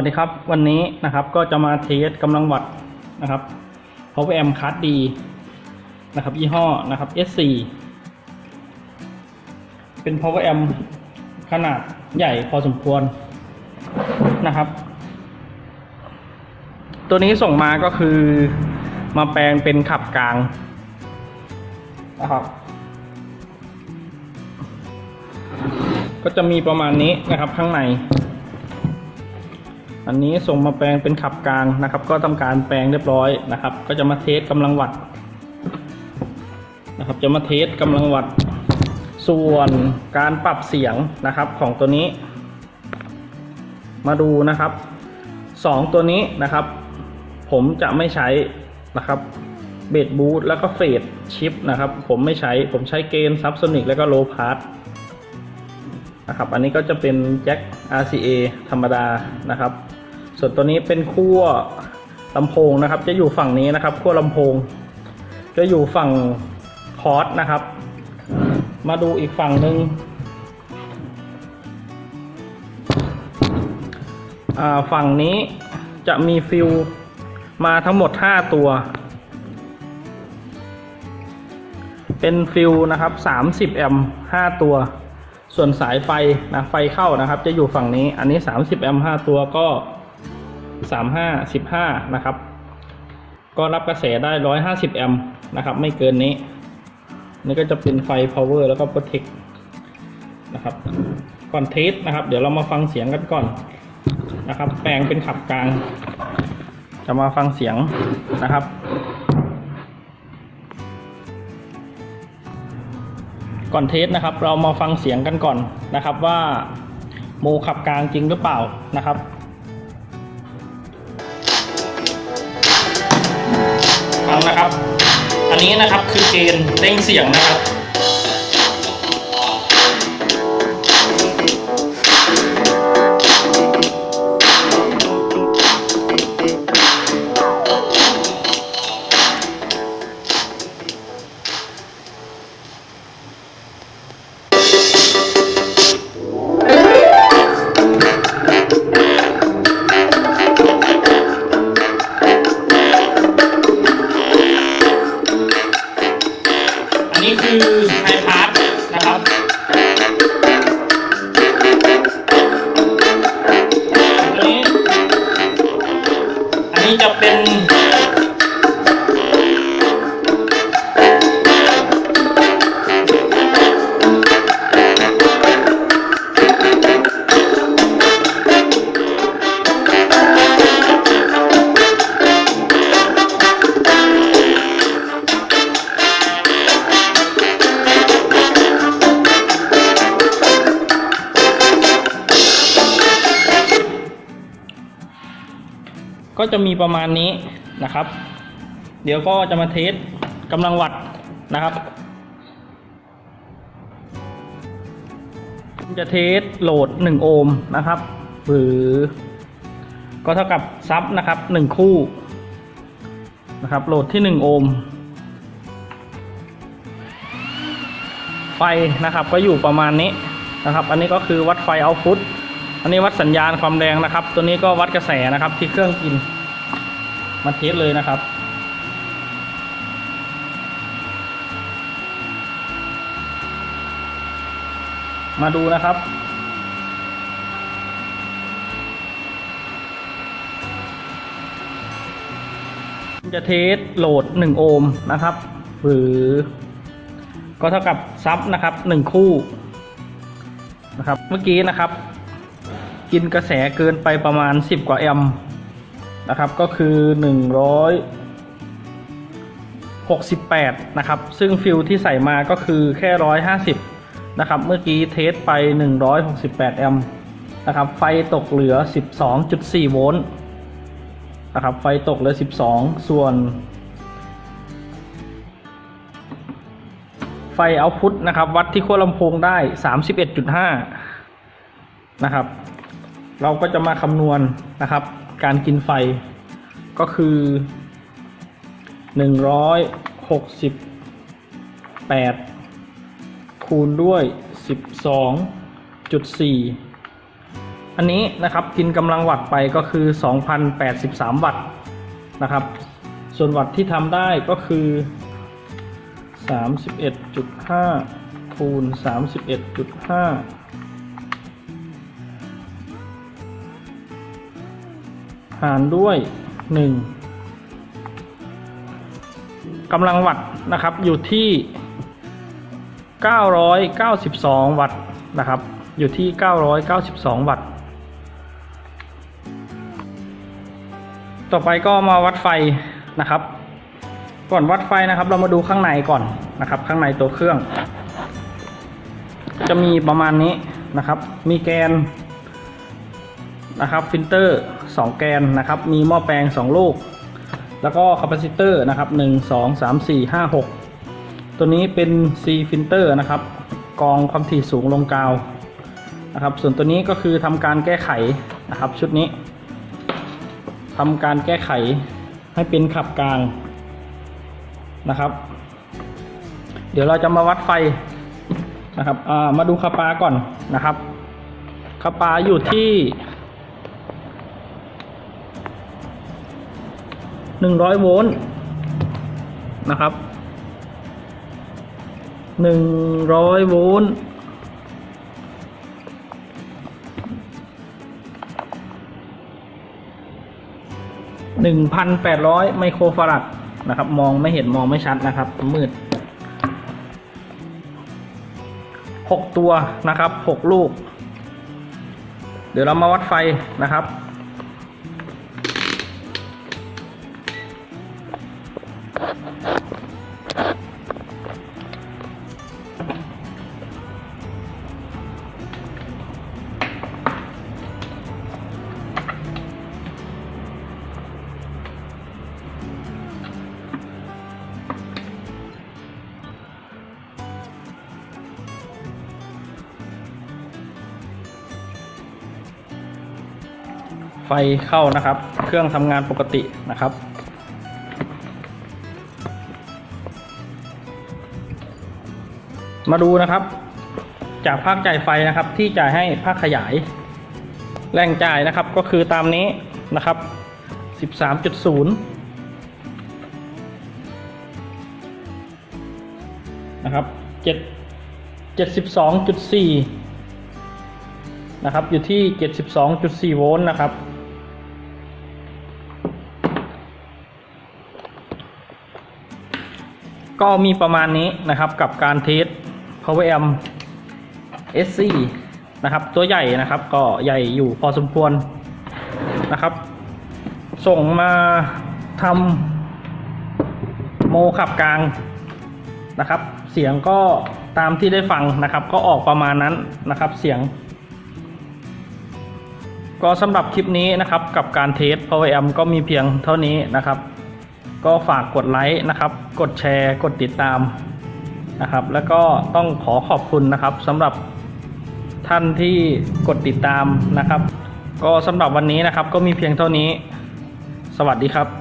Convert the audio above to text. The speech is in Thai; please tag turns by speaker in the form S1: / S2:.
S1: วัสดีครับ วันนี้นะครับก็จะมาเทสกำลังวัดนะครับ Power Amp Card D นะครับยี่ห้อนะครับ S4 เป็น Power Amp ขนาดใหญ่พอสมควรนะครับ ตัวนี้ส่งมาก็คือมาแปลงเป็นขับกลางนะครับ ก็จะมีประมาณนี้นะครับข้างใน อันนี้ส่งมาแปลงเป็นขับกลางนะครับ ก็ทำการแปลงเรียบร้อยนะครับ ก็จะมาเทสกำลังวัดนะครับ จะมาเทสกำลังวัด ส่วนการปรับเสียงนะครับของตัวนี้ มาดูนะครับสองตัวนี้นะครับ ผมจะไม่ใช้นะครับเบสบูทแล้วก็เฟดชิปนะครับ ผมไม่ใช้ผมใช้เกณฑ์ซับโซนิกแล้วก็โลพาร์นะครับ อันนี้ก็จะเป็นแจ็ค RCA ธรรมดานะครับ ส่วนตัวนี้เป็นขั้วลำโพงนะครับ จะอยู่ฝั่งนี้นะครับขั้วลำโพง จะอยู่ฝั่งคอร์สนะครับ มาดูอีกฝั่งหนึ่งฝั่งนี้จะมีฟิลมาทั้งหมด 5 ตัว เป็นฟิลนะครับ30แอมป์5ตัว ส่วนสายไฟนะไฟเข้านะครับ จะอยู่ฝั่งนี้ อันนี้ 30แอมป์5ตัวก็ 35 15นะครับ ก็รับกระแสได้150แอมป์นะครับ ไม่เกินนี้ นี่ก็จะเป็นไฟ power แล้วก็ protect นะครับ ก่อนเทสนะครับ เดี๋ยวเรามาฟังเสียงกันก่อนนะครับ แปลงเป็นขับกลาง จะมาฟังเสียงนะครับก่อนเทสนะครับ เรามาฟังเสียงกันก่อนนะครับว่าโมขับกลางจริงหรือเปล่านะครับ นะครับ อันนี้นะครับคือเกณฑ์เร่งเสียงนะครับ จะเป็น ก็จะมีประมาณนี้นะครับ เดี๋ยวก็จะมาเทสกำลังวัดนะครับ จะเทสโหลด 1 โอห์มนะครับ หรือก็เท่ากับซับนะครับ 1 คู่นะครับโหลดที่ 1 โอห์มไฟนะครับก็อยู่ประมาณนี้นะครับ อันนี้ก็คือวัดไฟเอาพุต อันนี้วัดสัญญาณความแรงนะครับ ตัวนี้ก็วัดกระแสนะครับที่เครื่องกินมาเทสเลยนะครับมาดูนะครับ จะเทสโหลด 1 โอห์มนะครับ หรือก็เท่ากับซับนะครับ 1 คู่นะครับ เมื่อกี้นะครับ กินกระแสเกินไปประมาณ 10 กว่าแอมป์นะครับก็คือ 168 นะครับ ซึ่งฟิลที่ใส่มาก็คือแค่ 150 นะครับ เมื่อกี้เทสไป 168 แอมป์นะครับ ไฟตกเหลือ 12.4 โวลต์นะครับ ไฟตกเหลือ 12 ส่วน ไฟเอาพุตนะครับ วัดที่ขั้วลำโพงได้ 31.5 นะครับ เราก็จะมาคำนวณนะครับ การกินไฟก็คือหนึ่งร้อยหกสิบแปดคูณด้วยสิบสองจุดสี่อันนี้นะครับกินกำลังวัตต์ไปก็คือ 2,083 วัตต์นะครับ ส่วนวัตต์ที่ทำได้ก็คือ 31.5 คูณ 31.5 หารด้วย 1กำลังวัตต์นะครับอยู่ที่ 992 วัตต์นะครับ อยู่ที่ 992 วัตต์ ต่อไปก็มาวัดไฟนะครับ ก่อนวัดไฟนะครับ เรามาดูข้างในก่อนนะครับ ข้างในตัวเครื่อง จะมีประมาณนี้นะครับ มีแกนนะครับ ฟิลเตอร์ 2 แกนนะครับ มีหม้อแปลง 2 ลูก แล้วก็คาปาซิเตอร์นะครับ 1 2 3 4 5 6 ตัวนี้เป็น C ฟิลเตอร์นะครับ กองความถี่สูงลงกาวนะครับ ส่วนตัวนี้ก็คือทำการแก้ไขนะครับ ชุดนี้ทำการแก้ไขให้เป็นขับกลางนะครับ เดี๋ยวเราจะมาวัดไฟนะครับมาดูคาปาก่อนนะครับคาปาอยู่ที่ หนึ่งร้อยโวลต์นะครับหนึ่งร้อยโวลต์หนึ่งพันแปดร้อยไมโครฟารัดนะครับ มองไม่เห็นมองไม่ชัดนะครับ มืดหกตัวนะครับหกลูก เดี๋ยวเรามาวัดไฟนะครับ ไฟเข้านะครับ เครื่องทำงานปกตินะครับ มาดูนะครับ จากภาคจ่ายไฟนะครับ ที่จ่ายให้ภาคขยาย แรงจ่ายนะครับก็คือตามนี้นะครับ 13.0 นะครับ 7 72.4นะครับอยู่ที่ 72.4 โวลต์นะครับ ก็มีประมาณนี้นะครับกับการเทส Power Amp SC นะครับ ตัวใหญ่นะครับก็ใหญ่อยู่พอสมควรนะครับ ส่งมาทำโมขับกลางนะครับ เสียงก็ตามที่ได้ฟังนะครับ ก็ออกประมาณนั้นนะครับเสียง ก็สำหรับคลิปนี้นะครับกับการเทส Power Amp ก็มีเพียงเท่านี้นะครับ ก็ฝากกดไลค์นะครับ กดแชร์ กดติดตามนะครับ แล้วก็ต้องขอขอบคุณนะครับสำหรับท่านที่กดติดตามนะครับ ก็สำหรับวันนี้นะครับก็มีเพียงเท่านี้ สวัสดีครับ